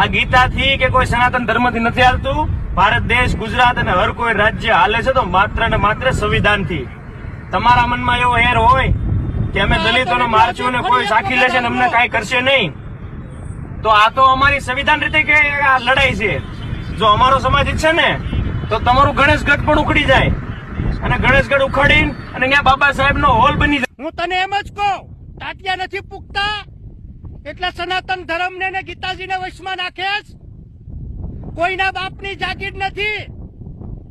આ ગીતાથી કે કોઈ સનાતન ધર્મથી નથી હાલતું? ભારત દેશ ગુજરાત અને હર કોઈ રાજ્ય હાલે છે તો માત્ર ને માત્ર સંવિધાનથી. તમારા મનમાં એવો હેર હોય કે અમે દલિતોને મારશું ને કોઈ સાખી લેશે ને અમને કાંઈ કરશે નહીં. તો આ તો અમારી સંવિધાન રીતે કે લડાઈ છે. જો અમારો સમાજ ઈચ્છે ને તો તમારું ગણેશગઢ પણ ઉખડી જાય. અને ગણેશગઢ ઉખાડીને અને ત્યાં બાબા સાહેબ નો હોલ બની જાય. હું તને એમ જ કહું ટાટિયા નથી પૂગતા. એટલે સનાતન ધર્મને ને ગીતાજીને વશમાં નાખેસ કોઈના બાપની જાગીર નથી.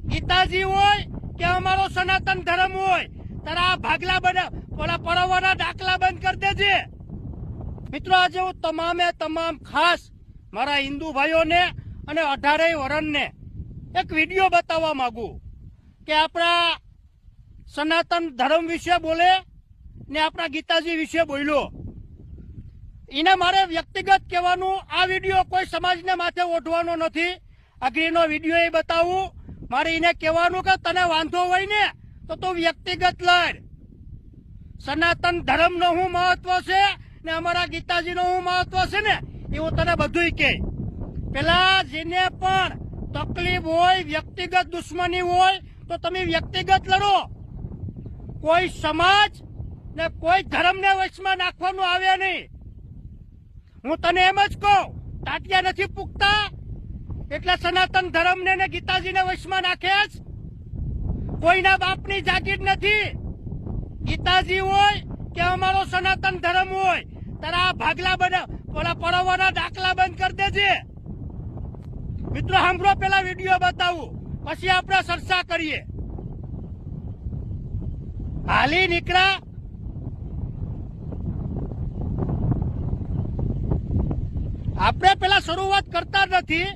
ગીતાજી હોય કે અમારો સનાતન ધર્મ હોય, તારા આ ભાગલા બના, ઓલા પરોવાના દાખલા બંધ કરી દેજે. મિત્રો, આજે હું તમામે તમામ ખાસ મારા હિન્દુ ભાઈઓને અને અઢારેય વરણને એક વીડિયો બતાવવા માંગુ કે આપણા સનાતન ધર્મ વિશે બોલે ને આપણા ગીતાજી વિશે બોલ્યો. એને મારે વ્યક્તિગત કહેવાનું, આ વીડિયો કોઈ સમાજને માથે ઓઢવાનો નથી. અગ્રીનો વીડિયો એ બતાવું. મારે એને કહેવાનું કે તને વાંધો હોય ને, તો તું વ્યક્તિગત લડ. સનાતન ધર્મનો શું મહત્વ છે ને અમારા ગીતાજીનો શું મહત્વ છે ને એવું તને બધુંય કહે. પેલા જેને પણ તકલીફ હોય, વ્યક્તિગત દુશ્મની હોય, તો તમે વ્યક્તિગત લડો. કોઈ સમાજ ને કોઈ ધર્મને વચમાં નાખવાનું આવે નહીં. હું તને એમ જ કહું તાટિયા નથી પૂગતા? એટલે સનાતન ધર્મને ને ગીતાજીને વશમાં નાખેસ કોઈના બાપની જાગીર નથી? ગીતાજી હોય કે અમારો સનાતન ધર્મ હોય, તારા આ ભાગલા બને પેલા પરોવાના દાખલા બંધ કરી દેજે. મિત્રો, સાંભળો પેલા વીડિયો બતાવું, પછી આપણે ચર્ચા કરીએ. હાલી, નીકળ્યા? આપણે પેલા શરૂઆત કરતા નથી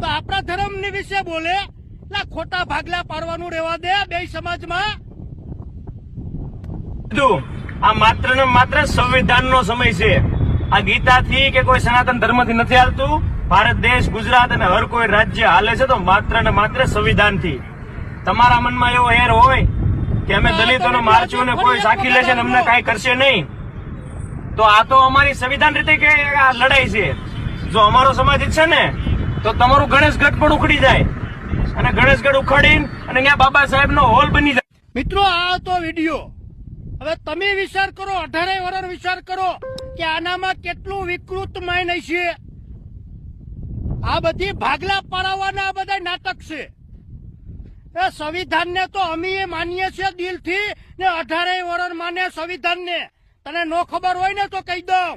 તો આપણા ધર્મની વિશે બોલે એટલે ખોટા ભાગલા પાડવાનું રહેવા દે બે સમાજમાં. આ માત્ર ને માત્ર સંવિધાનનો સમય છે. આ ગીતાથી કે કોઈ સનાતન ધર્મથી નથી હાલતું ભારત દેશ ગુજરાત અને હર કોઈ રાજ્ય હાલે છે તો માત્ર ને માત્ર સંવિધાનથી. તમારા મનમાં એવો હેર હોય કે અમે દલિતોને મારશું ને કોઈ સાખી લેશે ને અમને કાંઈ કરશે નહીં. તો આ તો અમારી સંવિધાન રીતે કે લડાઈ છે. જો અમારો સમાજ છે ને, તો તમારું ગણેશગઢ પણ ઉખડી જાય. અને ગણેશગઢ ઉખાડીને અને ત્યાં બાબા સાહેબ નો હોલ બની જાય. મિત્રો, આ હતો વીડિયો. હવે તમે વિચાર કરો, અઢારે વર્ષ વિચાર કરો કે આનામાં કેટલું વિકૃત માઇન છે આ બધી ભાગલા પાડવાના આ બધા નાટક છે. એ સંવિધાનને તો અમે માનીએ છીએ દિલથી ને અઢારે વર્ષ માને સંવિધાનને. તને નો ખબર હોય ને તો કહી દઉં.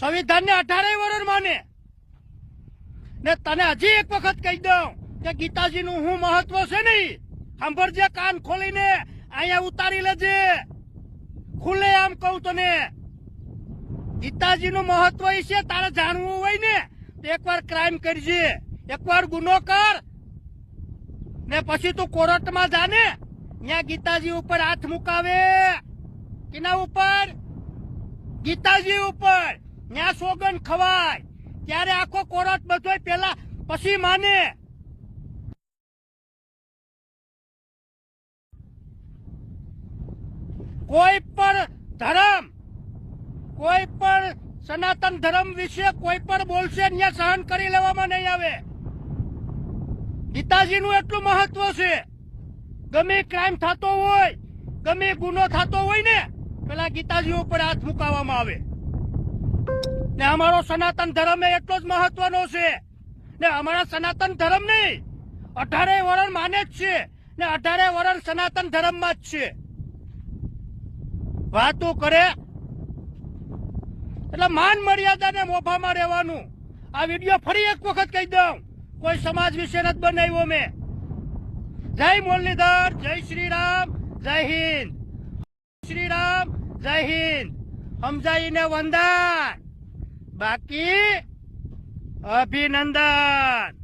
સંવિધાનને અઢારે વર્ષ માને. ને તને હજી એક વખત કહી દઉં કે ગીતાજીનું શું મહત્વ છે નહીં. સાંભળજે કાન ખોલીને અહીંયા ઉતારી લેજે. ખુલ્લે આમ કહું તને. ગીતાજીનું મહત્વ એ છે, તારે જાણવું હોય ને, તો એકવાર ક્રાઇમ કરજે. એકવાર ગુનો કર. ને પછી તું કોર્ટમાં જાને, ત્યાં ગીતાજી ઉપર હાથ મુકાવે. કેના ઉપર? ગીતાજી ઉપર. ત્યાં સોગન ખવાય. ત્યારે આખો કોરટ બધો પેલા પછી માને. કોઈ પણ ધર્મ, કોઈ પણ સનાતન ધર્મ વિશે કોઈ પણ બોલશે ત્યાં સહન કરી લેવામાં નહીં આવે. ગીતાજીનું એટલું મહત્વ છે. ગમે ક્રાઇમ થતો હોય, ગમે ગુનો થતો હોય ને, પેલા ગીતાજી ઉપર હાથ મુકાવવામાં આવે. ને અમારો સનાતન ધર્મ એ એટલો જ મહત્વનો છે. ને અમારા સનાતન ધર્મ નહીં. અઢારે વરણ માને જ છે ને અઢારે વરણ સનાતન ધર્મમાં જ છે. વાતો કરે. એટલે માન મર્યાદાને મોભામાં રહેવાનું. આ વીડિયો ફરી એક વખત કહી દઉં. કોઈ સમાજ વિશે નથી બનાવ્યો મેં. જય મુરલીધર, જય શ્રી રામ જય હિન્દ. શ્રી રામ જય હિન્દ. સમજાઈને વંદન. બાકી અભિનંદન.